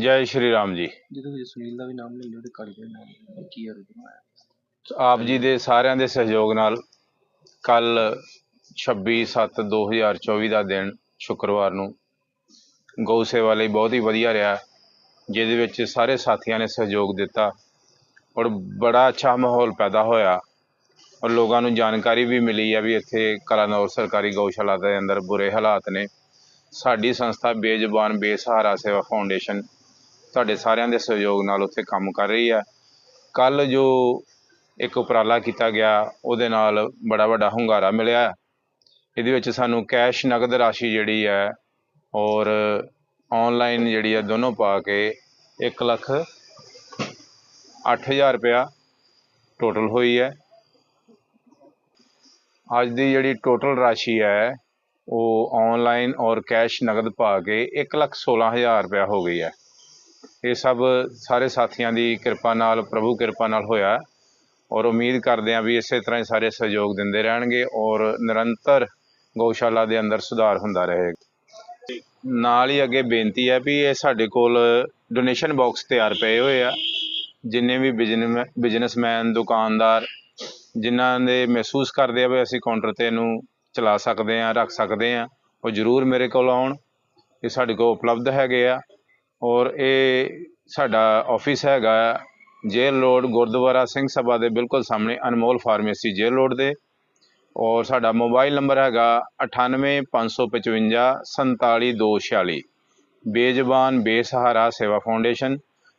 ਜੈ ਸ਼੍ਰੀ ਰਾਮ ਜੀ। ਜਿਹਦੇ ਵਿੱਚ ਸੁਨੀਲ ਦਾ ਵੀ ਨਾਮ ਲੈ ਲਿਓ ਤੇ ਕਾਲੀ ਦਾ ਵੀ ਨਾਮ ਕੀ ਹੈ ਰੁਕਣਾ ਆਪ ਜੀ ਦੇ ਸਾਰਿਆਂ ਦੇ ਸਹਿਯੋਗ ਨਾਲ ਕੱਲ 26/7/2024 ਦਾ ਦਿਨ ਸ਼ੁੱਕਰਵਾਰ ਨੂੰ ਗਊ ਸੇਵਾ ਲਈ ਬਹੁਤ ਹੀ ਵਧੀਆ ਰਿਹਾ। ਜਿਹਦੇ ਵਿੱਚ ਸਾਰੇ ਸਾਥੀਆਂ ਨੇ ਸਹਿਯੋਗ ਦਿੱਤਾ ਔਰ ਬੜਾ ਅੱਛਾ ਮਾਹੌਲ ਪੈਦਾ ਹੋਇਆ। ਔਰ ਲੋਕਾਂ ਨੂੰ ਜਾਣਕਾਰੀ ਵੀ ਮਿਲੀ ਹੈ ਵੀ ਇੱਥੇ ਕਲਾਨੌਰ ਸਰਕਾਰੀ ਗਊਸ਼ਾਲਾ ਦੇ ਅੰਦਰ ਬੁਰੇ ਹਾਲਾਤ ਨੇ। ਸਾਡੀ ਸੰਸਥਾ ਬੇਜ਼ੁਬਾਨ ਬੇਸਹਾਰਾ ਸੇਵਾ ਫਾਊਂਡੇਸ਼ਨ ਤੁਹਾਡੇ ਸਾਰਿਆਂ ਦੇ ਸਹਿਯੋਗ ਨਾਲ ਉੱਥੇ ਕੰਮ ਕਰ ਰਹੀ ਹੈ ਕੱਲ ਜੋ ਇੱਕ ਉਪਰਾਲਾ ਕੀਤਾ ਗਿਆ, ਉਹਦੇ ਨਾਲ ਬੜਾ ਵੱਡਾ ਹੁੰਗਾਰਾ ਮਿਲਿਆ। ਇਹਦੇ ਵਿੱਚ ਸਾਨੂੰ ਕੈਸ਼ ਨਗਦ ਰਾਸ਼ੀ ਜਿਹੜੀ ਹੈ ਔਰ ਆਨਲਾਈਨ ਜਿਹੜੀ ਹੈ ਦੋਨੋਂ ਪਾ ਕੇ 1 ਲੱਖ 8000 ਰੁਪਇਆ ਟੋਟਲ ਹੋਈ ਹੈ। ਅੱਜ ਦੀ ਜਿਹੜੀ ਟੋਟਲ ਰਾਸ਼ੀ ਹੈ, ਉਹ ਆਨਲਾਈਨ ਔਰ ਕੈਸ਼ ਨਗਦ ਪਾ ਕੇ 1 ਲੱਖ 16000 ਰੁਪਇਆ ਹੋ ਗਈ ਹੈ। ਇਹ ਸਭ ਸਾਰੇ ਸਾਥੀਆਂ ਦੀ ਕਿਰਪਾ ਨਾਲ, ਪ੍ਰਭੂ ਕਿਰਪਾ ਨਾਲ ਹੋਇਆ ਔਰ ਉਮੀਦ ਕਰਦੇ ਹਾਂ ਵੀ ਇਸੇ ਤਰ੍ਹਾਂ ਹੀ ਸਾਰੇ ਸਹਿਯੋਗ ਦਿੰਦੇ ਰਹਿਣਗੇ ਔਰ ਨਿਰੰਤਰ ਗਊਸ਼ਾਲਾ ਦੇ ਅੰਦਰ ਸੁਧਾਰ ਹੁੰਦਾ ਰਹੇਗਾ ਨਾਲ ਹੀ ਅੱਗੇ ਬੇਨਤੀ ਹੈ ਵੀ ਇਹ ਸਾਡੇ ਕੋਲ ਡੋਨੇਸ਼ਨ ਬਾਕਸ ਤਿਆਰ ਪਏ ਹੋਏ ਆ। ਜਿੰਨੇ ਵੀ ਬਿਜ਼ਨਸ ਬਿਜ਼ਨਸਮੈਨ ਦੁਕਾਨਦਾਰ ਜਿਨ੍ਹਾਂ ਦੇ ਮਹਿਸੂਸ ਕਰਦੇ ਆ ਵੀ ਅਸੀਂ ਕਾਊਂਟਰ ਤੇ ਇਹਨੂੰ ਚਲਾ ਸਕਦੇ ਆ ਰੱਖ ਸਕਦੇ ਆ ਉਹ ਜ਼ਰੂਰ ਮੇਰੇ ਕੋਲ ਆਉਣ। ਇਹ ਸਾਡੇ ਕੋਲ ਉਪਲਬਧ ਹੈਗੇ ਆ। ਔਰ ਇਹ ਸਾਡਾ ਆਫਿਸ ਹੈਗਾ ਜੇਲ੍ਹ ਰੋਡ, ਗੁਰਦੁਆਰਾ ਸਿੰਘ ਸਭਾ ਦੇ ਬਿਲਕੁਲ ਸਾਹਮਣੇ ਅਨਮੋਲ ਫਾਰਮੇਸੀ ਜੇਲ੍ਹ ਰੋਡ ਦੇ। ਔਰ ਸਾਡਾ ਮੋਬਾਈਲ ਨੰਬਰ ਹੈਗਾ 98555 47246 ਬੇਜ਼ਬਾਨ ਬੇਸਹਾਰਾ ਸੇਵਾ ਫਾਊਂਡੇਸ਼ਨ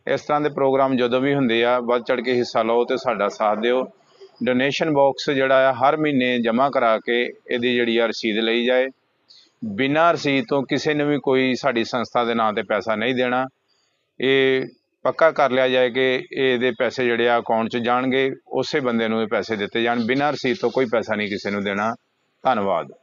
ਇਸ ਤਰ੍ਹਾਂ ਦੇ ਪ੍ਰੋਗਰਾਮ ਜਦੋਂ ਵੀ ਹੁੰਦੇ ਆ, ਵੱਧ ਚੜ ਕੇ ਹਿੱਸਾ ਲਓ ਤੇ ਸਾਡਾ ਸਾਥ ਦਿਓ। ਡੋਨੇਸ਼ਨ ਬਾਕਸ ਜਿਹੜਾ ਆ, ਹਰ ਮਹੀਨੇ ਜਮ੍ਹਾਂ ਕਰਾ ਕੇ ਇਹਦੀ ਜਿਹੜੀ ਆ ਰਸੀਦ ਲਈ ਜਾਏ। ਬਿਨਾਂ ਰਸੀਦ ਤੋਂ ਕਿਸੇ ਨੂੰ ਵੀ ਕੋਈ ਸਾਡੀ ਸੰਸਥਾ ਦੇ ਨਾਂ ਤੇ ਪੈਸਾ ਨਹੀਂ ਦੇਣਾ। ਇਹ ਪੱਕਾ ਕਰ ਲਿਆ ਜਾਏ ਕਿ ਇਹਦੇ ਪੈਸੇ ਜਿਹੜੇ ਆ ਅਕਾਊਂਟ 'ਚ ਜਾਣਗੇ, ਉਸੇ ਬੰਦੇ ਨੂੰ ਇਹ ਪੈਸੇ ਦਿੱਤੇ ਜਾਣ। ਬਿਨਾਂ ਰਸੀਦ ਤੋਂ ਕੋਈ ਪੈਸਾ ਨਹੀਂ ਕਿਸੇ ਨੂੰ ਦੇਣਾ। ਧੰਨਵਾਦ।